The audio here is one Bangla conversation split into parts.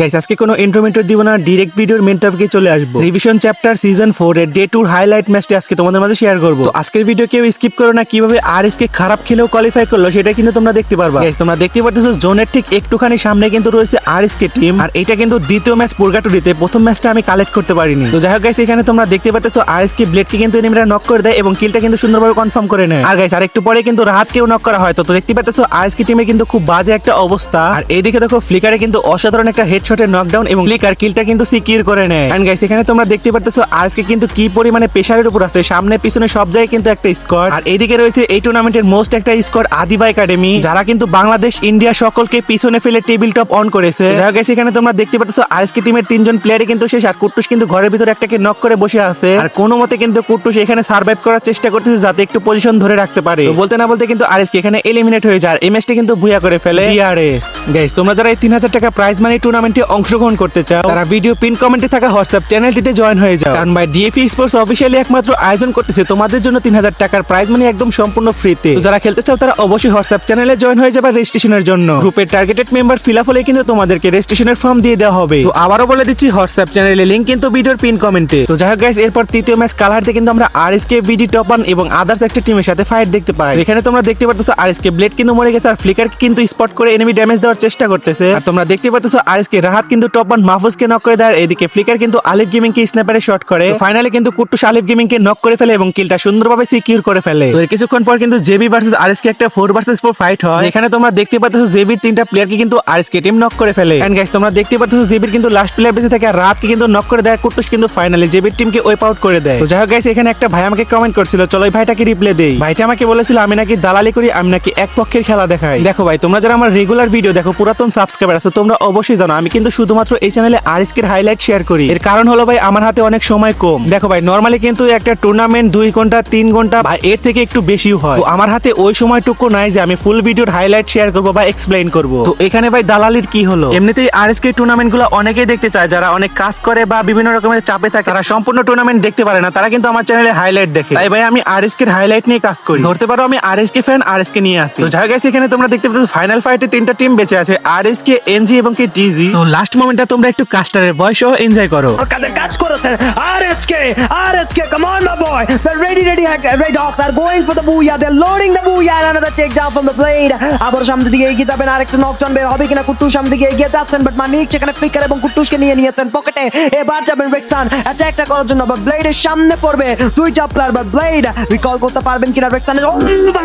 গাইস আজকে কোনো ইন্ট্রোমেন্টর দিব না ডিরেক্ট ভিডিওর মেন টপিকে চলে আসব। রিভিশন চ্যাপ্টার সিজন ফোর এর ডে টুর হাইলাইট ম্যাচটি আজকে তোমাদের মাঝে শেয়ার করব। আজকের ভিডিও কেউ স্কিপ করো না, কীভাবে আর এসকে খারাপ খেলেও কোয়ালিফাই করল, সেটা কিন্তু তোমরা দেখতে পারবা। গাইস তোমরা দেখতে পারতেছো, জোনের ঠিক একটুখানি সামনে কিন্তু রয়েছে আর এসকে টিম আর এটা কিন্তু দ্বিতীয় ম্যাচ পুরগাটুরিতে প্রথম ম্যাচটা আমি কালেক্ট করতে পারিনি। তো যাই হোক গাইস এখানে তোমরা দেখতে পারতেছো আর এসকে ব্লেডকে কিন্তু এনিমিরা নক করে দেয় এবং কিলটা কিন্তু সুন্দরভাবে কনফার্ম করে নেয়। আর গাইস আর একটু পরে কিন্তু রাহাতকেও নক করা হয়। তো দেখতে পাচ্ছ আরএসকে টিমে কিন্তু খুব বাজে একটা অবস্থা। আর এইদিকে দেখো ফ্লিকারে কিন্তু অসাধারণ একটা হেডশটের নকডাউন এবং ফ্লিকার কিলটা কিন্তু সিকিউর করে নেয়। এন্ড গাইস এখানে তোমরা দেখতে পাচ্ছ আরএসকে কিন্তু কি পরিমাণে প্রেসারের উপর আছে। সামনে পিছনে সব জায়গায় কিন্তু একটা স্কোয়াড আর এইদিকে রয়েছে এই টুর্নামেন্টের মোস্ট একটা স্কোয়াড আদিবা একাডেমি যারা কিন্তু বাংলাদেশ ইন্ডিয়া সকলকে পিছনে ফেলে টেবিল টপ অন করেছে। যাই guys, এখানে তোমরা দেখতে পাচ্ছ আরএসকে টিমের তিনজন প্লেয়ারই কিন্তু শেষ। আর কুট্টুস কিন্তু ঘরের ভিতরে একটাকে নক করে বসে আছে। আর কোনো মতে কিন্তু কুট্টুস এখানে সার্ভাইভ করার চেষ্টা করতেছে যাতে একটু পজিশন ধরে রাখতে পারে। তো বলতে না বলতে কিন্তু আরএসকে এখানে এলিমিনেট হয়ে যায়। এই ম্যাচটি কিন্তু ভুয়া করে ফেলে। ডিআরএস গাইস তোমরা যারা এই তিন হাজার টাকা প্রাইজ মানি টুর্নামেন্টে অংশগ্রহণ করতে চাও, তারা ভিডিও পিন কমেন্টে থাকা হোয়াটসঅ্যাপ চ্যানেলটিতে জয়েন হয়ে যাও। কারণ ভাই ডিএফি স্পোর্টস অফিসিয়ালি একমাত্র আয়োজন করতেছে, তোমাদের জন্য তিন হাজার টাকার প্রাইজ মানি একদম সম্পূর্ণ ফ্রিতে যারা খেলতে চাও, তারা অবশ্যই হোয়াটসঅ্যাপ চ্যানেলে জয়েন হয়ে যাবে রেজিস্ট্রেশনের জন্য। গ্রুপের টার্গেটেড মেম্বার ফিল আপ হলে কিন্তু তোমাদেরকে রেজিস্ট্রেশনের ফর্ম দিয়ে দেওয়া হবে। তো আবারও বলে দিচ্ছি, হোয়াটসঅ্যাপ চ্যানেলের লিঙ্ক কিন্তু ভিডিওর পিন কমেন্টে তো যাই হোক গাইস এরপর তৃতীয় ম্যাচ কালারতে কিন্তু আমরা আরএসকে বিডি টপান এবং আদার্স একটা টিমের সাথে ফাইট দেখতে পাই। এখানে তোমরা দেখতে পাচ্ছ আর এস কে ব্লেড কিন্তু মরে গেছে, আর ফ্লিকার কিন্তু স্পট করে এনিমি ড্যামেজ দেওয়ার চেষ্টা করতেছে। আর তোমরা দেখতে পাচ্ছ আরএসকে রাহাত কিন্তু টপ ওয়ান মাহফুজকে নক করে দেয় এদিকে ফ্লিকার কিন্তু আলিফ গেমিং কে স্ন্যাপারে শট করে। ফাইনালি কিন্তু কুট্টুস আলিফ গেমিং কে নক করে ফেলে এবং কিলটা সুন্দরভাবে সিকিউর করে ফেলে। তো এর কিছুক্ষণ পর কিন্তু জেবি ভার্সেস আরএসকে একটা ফোর ভার্সেস ফোর ফাইট হয়। এখানে তোমরা দেখতে পাচ্ছ জেবির তিনটা প্লেয়ারকে কিন্তু আরএসকে টিম নক করে ফেলে। এন্ড গাইস তোমরা দেখতে পাচ্ছ জেবির কিন্তু লাস্ট প্লেয়ার বেঁচে থাকে আর রাতকে কিন্তু নক করে দেয় কুট্টুস কিন্তু ফাইনালি জেবির টিমকে ওয়েপ আউট করে দেয়। তো যাই হোক গাইস এখানে একটা ভাই আমাকে কমেন্ট করছিল চলো এই ভাইটাকে রিপ্লে দেই। ভাইটা আমাকে বলেছিল আমি নাকি দালালি করি আমি নাকি এক পক্ষের খেলা দেখাই। দেখো ভাই তোমরা যারা আমার রেগুলার ভিডিও দেখো পুরাতন সাবস্ক্রাইবার আছো তোমরা অবশ্যই জানো আমি কিন্তু শুধুমাত্র এই চ্যানেলে আরএসকের হাইলাইট শেয়ার করি। এর কারণ হলো ভাই, আমার হাতে অনেক সময় কম। দেখো ভাই নর্মালি কিন্তু একটা টুর্নামেন্ট দুই ঘণ্টা, তিন ঘণ্টা বা এর থেকে একটু বেশিও হয়। তো আমার হাতে ওই সময়টুকু নাই যে আমি ফুল ভিডিওর হাইলাইট শেয়ার করব বা এক্সপ্লেইন করব। তো এখানে ভাই, দালালির কি হলো? এমনিতেই আরএসকে টুর্নামেন্টগুলো অনেকেই দেখতে চায়। যারা অনেক কাজ করে বা বিভিন্ন রকমের চাপে থাকে, তারা সম্পূর্ণ টুর্নামেন্ট দেখতে পারে না। তারা কিন্তু আমার চ্যানেলে হাইলাইট দেখে। তাই ভাই, আমি আরএসকে হাইলাইট নিয়ে কাজ করি। ধরতে পারো, আমি আর আরএসকে ফ্যান আরএসকে নিয়ে আসি। তো যাই গেছে এখানে তোমরা দেখতে পাচ্ছ ফাইনাল ফাইটে তিনটা টিম বেঁচে আছে। আর আরএসকে এনজি এবং কি টিজি তো লাস্ট মোমেন্টটা তোমরা একটু কাস্টারের ভয়েস এনজয় করো আর কাদের কাজ করেছে RHK RHK come on my boy the ready ready Red Hawks are going for the booyah they're loading the booyah and another takedown from the blade আবার সামনে দিকে এগিয়ে যাবেন আরেকটা নকজন বের হবে কিনা কুট্টুস সামনে দিকে এগিয়ে যাচ্ছেন বাট মানিক সেখানে ফিকার এবং কুট্টুসকে নিয়ে নিয়েছেন পকেটে এবার যাবেন রেক্তান অ্যাটাকটা করার জন্য বা ব্লেডের সামনে পড়বে দুইটা প্লেয়ার বা ব্লেড রিকল করতে পারবেন কিনা রেক্তানের oh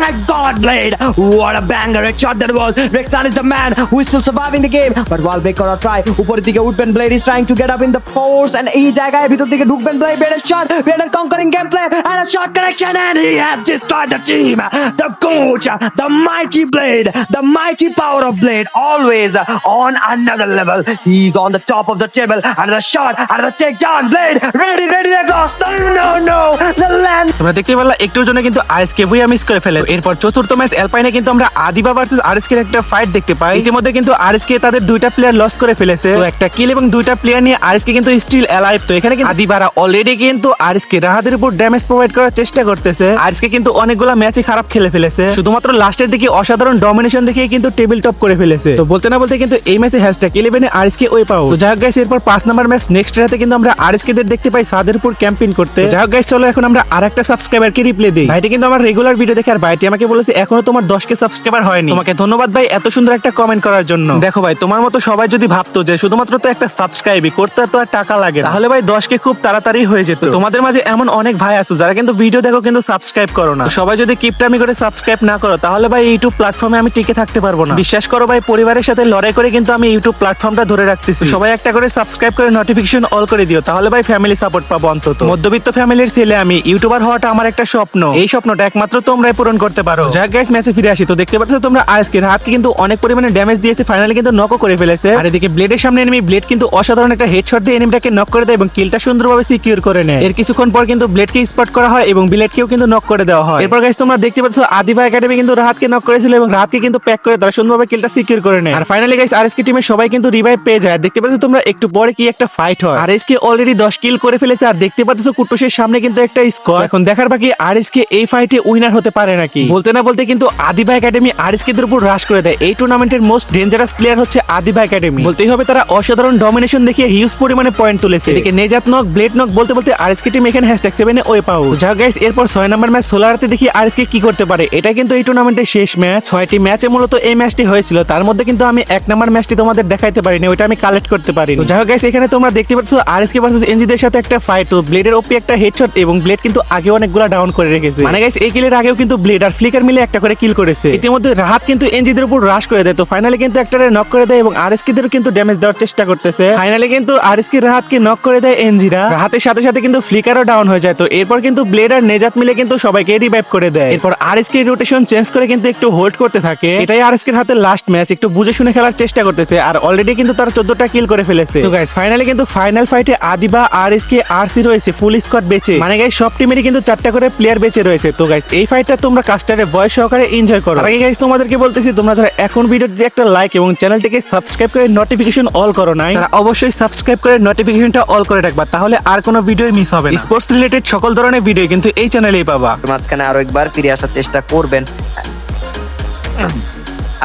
my god blade what a banger a shot that was রেক্তান is the man who is still surviving the game but while break করার try উপরের দিকে উঠবেন blade is trying to get up in the force and এই জায়গায় ভিতর দিকে ঢুকবেন ব্লেড ব্লেডের shot ব্লেডের gameplay and a shot connection and he has destroyed the team the coach the mighty blade the mighty power of blade always on another level he's on the top of the table shot takedown blade ready ready to go no no no the land তোমরা দেখতে পারলা একটুর জন্য কিন্তু আরএসকে ভুইয়া মিস করে ফেলে এরপর চতুর্থ ম্যাচ এলপাইনে কিন্তু আমরা আদিবা ভার্সেস আরএসকে এর একটা ফাইট দেখতে পাই ইতিমধ্যে কিন্তু আরএসকে তাদের দুইটা প্লেয়ার লস করে ফেলেছে। তো একটা কিল এবং দুইটা প্লেয়ার নিয়ে আরএসকে কিন্তু স্টিল অ্যালাইভ তো এখানে কিন্তু আদিবারা অলরেডি কিন্তু আরএসকে রাহাদের উপর ড্যামেজ প্রোভাইড করার চেষ্টা করতেছে। আরএসকে কিন্তু অনেকগুলো ম্যাচই খারাপ খেলে ফেলেছে। শুধুমাত্র লাস্টের দিকে অসাধারণ ডমিনেশন দেখিয়ে কিন্তু টেবিল টপ করে ফেলেছে। তো বলতে না বলতে কিন্তু এই ম্যাচে হ্যাশট্যাগ ইলেভেনে আরএসকে ওই পাও। তো যাই হোক guys, এরপর পাঁচ নাম্বার ম্যাচ নেক্সট রাতে কিন্তু আমরা আরএসকে দের দেখতে পাই সাদেরপুর ক্যাম্পিং করতে। তো যাই হোক guys, চলো এখন আমরা আরেকটা সাবস্ক্রাইবারকে রিপ্লে দিই। ভাইটি কিন্তু আমার রেগুলার ভিডিও দেখে আর ভাইটি আমাকে বলেছে এখনও তোমার দশ কে সাবস্ক্রাইবার হয়নি। তোমাকে ধন্যবাদ ভাই এত সুন্দর একটা কমেন্ট করার জন্য। দেখো ভাই তোমার মতো সবাই যদি ভাবতো যে শুধুমাত্র তো একটা সাবস্ক্রাইবই করতে তো আর টাকা লাগে তাহলে ভাই দশ কে খুব তাড়াতাড়ি হয়ে যেত। তোমাদের মাঝে এমন অনেক ভাই আছো যারা কিন্তু ভিডিও দেখো কিন্তু সাবস্ক্রাইব করো না। সবাই যদি কিপটামি করে সাবস্ক্রাইব না করো তাহলে ভাই ইউটিউব প্ল্যাটফর্মে আমি টিকে থাকতে পারব না। বিশ্বাস করো ভাই পরিবারের সাথে লড়াই করে কিন্তু আমি ইউটিউব প্ল্যাটফর্মটা ধরে রাখতেছি। সবাই একটা করে সাবস্ক্রাইব করে নোটিফিকেশন অল করে দিও তাহলে ভাই ফ্যামিলি সাপোর্ট পাবো অন্তত। মধ্যবিত্ত ফ্যামিলির ছেলে আমি ইউটিউবার হওয়াটা আমার একটা স্বপ্ন। এই স্বপ্নটা একমাত্র তোমরাই পূরণ করতে পারো। যাক গাইস ম্যাচে ফিরে আসি। তো দেখতে পাচ্ছ তোমরা আজকে হাতকে কিন্তু অনেক পরিমাণে ড্যামেজ দিয়েছে ফাইনালি কিন্তু নকও করে ফেলেছে। আর এদিকে ব্লেডের সামনে এনিমি ব্লেড কিন্তু অসাধারণ একটা হেডশট দিয়ে এনিমিটাকে নক করে দেয় এবং কিলটা সুন্দরভাবে সিকিউর করে নেয়। এর কিছুক্ষণ পর কিন্তু ব্লেডকে স্পট করা হয় এবং ব্লেডকেও কিন্তু নক করে দেওয়া হয়। এরপর গাইস তোমরা দেখতে পাচ্ছ আদিবা একাডেমি কিন্তু রাহাতকে নক করেছিল এবং রাহাতকে কিন্তু প্যাক করে তারা সুন্দরভাবে কিলটা সিকিউর করে নেয়। আর ফাইনালি গাইস আরএসকে টিমের সবাই কিন্তু রিভাইভ পেয়ে যায়। দেখতে পাচ্ছ তোমরা একটু পরে কি একটা ফাইট হয়। আরএসকে অলরেডি 10 কিল করে ফেলেছে। আর দেখতে পাচ্ছ কুটুসের সামনে কিন্তু একটা স্কোর এখন দেখার বাকি আরএসকে এই ফাইটে উইনার হতে পারে নাকি? বলতে না বলতে কিন্তু আদিবা একাডেমি আরএসকে দের উপর রাশ করে দেয়। এই টুর্নামেন্টের মোস্ট ডেঞ্জারাস প্লেয়ার হচ্ছে আদিবা একাডেমি বলতেই হবে, তারা অসাধারণ ডমিনেশন দেখিয়ে হিউজ পরিমাণে পয়েন্ট তুলেছে। এদিকে নেজাত নক, ব্লেড নক বলতে বলতে আরএসকে টিম এখানে হ্যাশট্যাগ সেভেনে ওয়ে পাও যা গাইস এরপর ছয় নম্বর ম্যাচ সোলারতে দেখি আরএসকে কি করতে পারে। এটা কিন্তু এই টুর্নামেন্টের শেষ ম্যাচ ছয়টি ম্যাচে মূলত এই ম্যাচটি হয়েছিল। তার মধ্যে কিন্তু আমি এক নম্বর ম্যাচটি তোমাদের দেখাইতে পারিনি, ওইটা আমি কালেক্ট করতে পারিনি। যাই হোক গাইস এখানে তোমরা দেখতে পাচ্ছ, আরএসকে ভার্সেস এনজিদের সাথে একটা ফাইট তো ব্লেডের ওপি একটা হেডশট এবং ব্লেড কিন্তু আগে অনেকগুলা ডাউন করে রেখেছে। মানে গাইস এই কিলের আগেও কিন্তু ব্লেড আর ফ্লিকার মিলে একটা করে কিল করেছে। ইতিমধ্যে রাহাত কিন্তু এনজিদের উপর রাশ করে দেয়। তো ফাইনালি কিন্তু একটারে নক করে দেয় এবং আরএসকে দের কিন্তু ড্যামেজ দেওয়ার চেষ্টা করতেছে। ফাইনালি কিন্তু আরএসকে রাহাতকে নক করে দেয় এনজিরা রাহাতের সাথে সাথে কিন্তু ফ্লিকারও ডাউন হয়ে যায়। তো এরপর কিন্তু ব্লেড আর নেজাত মিলে কিন্তু সবাইকে রিভাইভ করে দেয়। এরপর আরএসকে রোটেশন চেঞ্জ করে কিন্তু একটু হোল্ড করতে থাকে। এটাই আরএসকে হাতে লাস্ট ম্যাচ একটু বুঝে শুনে খেলার চেষ্টা করতেছে। আর অলরেডি কিন্তু তারা চোদ্দটা কিল করে ফেলেছে। তো গাইস ফাইনালি কিন্তু ফাইনাল ফাইটে আদিবা আরএসকে আরসি রয়েছে। ফুল স্কোয়াড বেঁচে। মানে গাইস সব টিমেরই কিন্তু চারটা করে প্লেয়ার বেঁচে রয়েছে। তো গাইস এই ফাইটটা তোমরা কাস্টারে ভয়েস সহকারে এনজয় করো। আগে গাইস তোমাদেরকে বলতেছি, তোমরা যারা এখন ভিডিওতে একটা লাইক এবং চ্যানেলটিকে সাবস্ক্রাইব করে নোটিফিকেশন অল করো নাই। তারা অবশ্যই সাবস্ক্রাইব করে নোটিফিকেশনটা অল করে রাখবা তাহলে আর কোনো ভিডিও মিস হবে না। স্পোর্টস রিলেটেড সকল ধরনের ভিডিও কিন্তু এই চ্যানেলেই পাবা। মাঝখানে আরও একবার ফিরে আসার চেষ্টা করবেন।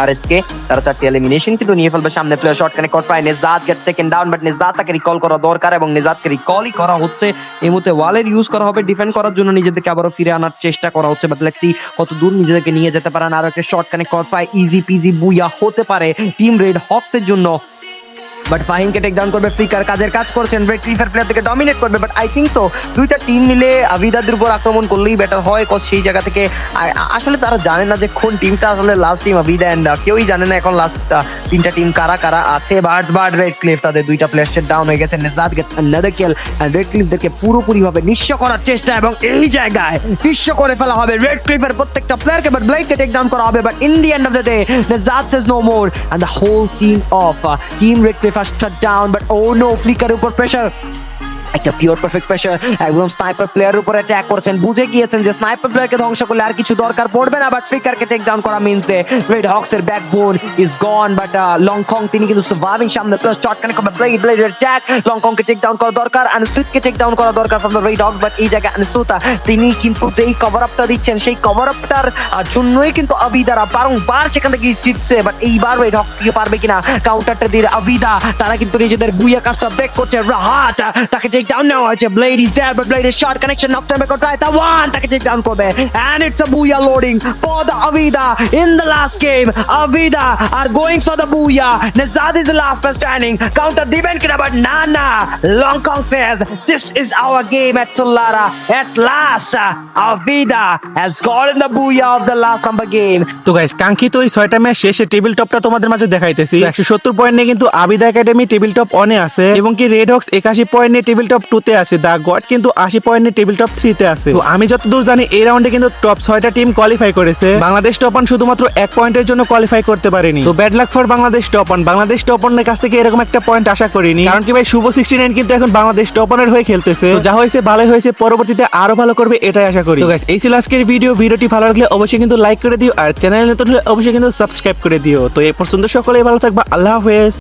আর এসকে তারা চারটি এলিমিনেশন কিন্তু নিয়ে ফেলবে সামনে প্লেয়ার শর্ট কানেক্ট কর পায় Nejad get taken down but Nejad তাকে রিকল করা দরকার এবং নেজাদকে রিকলই করা হচ্ছে। এই মুহূর্তে ওয়ালের ইউজ করা হবে ডিফেন্ড করার জন্য নিজেদেরকে আবারও ফিরে আনার চেষ্টা করা হচ্ছে। বাট লেটটি কত দূর নিজেদেরকে নিয়ে যেতে পারে আর একটা শর্ট কানেক্ট কর পায় ইজি পিজি বুইয়া হতে পারে। টিম রেড হকদের জন্য বাট ফাহিমকে টেক ডাউন করবে ফ্লিকার কাজের কাজ করছেন ব্রেক ক্লিফার প্লেয়ার থেকে ডমিনেট করবে বাট আই থিঙ্ক তো দুইটা টিম মিলে আবিদাদের উপর আক্রমণ করলেই বেটার হয় কজ সেই জায়গা থেকে আসলে তারা জানে না যে কোন টিমটা আসলে লাস্ট টিম আবিদা এন্ড কেউই জানে না এখন লাস্ট তিনটা টিম কারা কারা আছে বাট বাট রেড ক্লিফ তাদের দুইটা প্লেয়ার সেট ডাউন হয়ে গেছে নেজাদ গেছে আনাদার কিল রেড ক্লিফদেরকে পুরোপুরি ভাবে নিঃস্ব করার চেষ্টা এবং এই জায়গায় নিঃস্ব করে ফেলা হবে রেড ক্লিফের প্রত্যেকটা প্লেয়ারকে বাট ব্লেককে টেক ডাউন করা হবে but in the end of the day Nejad says no more and the whole team of team Red Cliff Safe has shut down, but oh no, Flicker upper pressure. একটা পিওর পারফেক্ট প্রেসার একদম স্নাইপার প্লেয়ারের উপর অ্যাটাক করেছেন। বুঝে গিয়েছেন যে স্নাইপার প্লেয়ারকে ধ্বংস করলে আর কিছু দরকার পড়বে না বাট ফ্লিকারকে টেক ডাউন করা মিন্স দে রেড হক্স এর backbone is gone but Longkong তিনি কিন্তু সার্ভাইভিং সামনে প্লাস শর্ট কানেক্ট করবে ব্লেড ব্লেড অ্যাটাক লংকং কে টেক ডাউন করা দরকার আনসুত কে টেক ডাউন করা দরকার from the Red Hawk but এই জায়গায় আনসুতা তিনি কিন্তু যেই কভার আপটা দিচ্ছেন, সেই কভার আপটার জন্যই কিন্তু আবিদারা বারংবার সেখান থেকে জিতছে বাট এইবার রেড হক পারবে কিনা? কাউন্টারটা দিয়ে আবিদা তারা কিন্তু নিজেদের বুইয়া কাজটা ব্রেক করছে রাহাত তাকে টেক ডাউন নেওয়া হয়েছে blade is there but blade is short connection knock time back try the one তাকে টেক ডাউন করবে and it's a booyah loading for the Abida in the last game Abida are going for the booyah Nejad is the last man standing counter দিবেন কিনা বাট না না Long Kong says this is our game at Solara at last Abida has gotten the booyah of the last number game তো গাইস কাঙ্ক্ষিত ওই ছয়টা ম্যাচ শেষে টেবিল টপটা তোমাদের মাঝে দেখাইতেছি। একশো সত্তর পয়েন্ট নিয়ে কিন্তু আবিদা একাডেমি টেবিল টপ অনে আছে। এবং কি রেড হক্স একাশি পয়েন্ট নিয়ে টেবিল টপ টু তে আছে দা গড কিন্তু আশি পয়েন্ট টেবিল টপ থ্রি তে আছে। তো আমি যতদূর জানি এই রাউন্ডে কিন্তু টপ ছয়টা টিম কোয়ালিফাই করেছে। বাংলাদেশ টপ ওয়ান শুধুমাত্র এক পয়েন্টের জন্য কোয়ালিফাই করতে পারেনি। তো bad luck for Bangladesh top one Bangladesh top ওয়ানের কাছ থেকে এরকম একটা পয়েন্ট আশা করিনি। কারণ কি ভাই শুভ সিক্সটি নাইন কিন্তু এখন বাংলাদেশ টপ ওয়ানের হয়ে খেলতেছে। যা হয়েছে ভালোই হয়েছে পরবর্তীতে আরও ভালো করবে এটাই আশা করি। তো guys, এই ছিল আজকের ভিডিও ভিডিওটি ভালো লাগলে অবশ্যই কিন্তু লাইক করে দিও। আর চ্যানেল নতুন হলে অবশ্যই কিন্তু সাবস্ক্রাইব করে দিও। তো এই পর্যন্ত সকলেই ভালো থাকবা। আল্লাহ হাফেজ।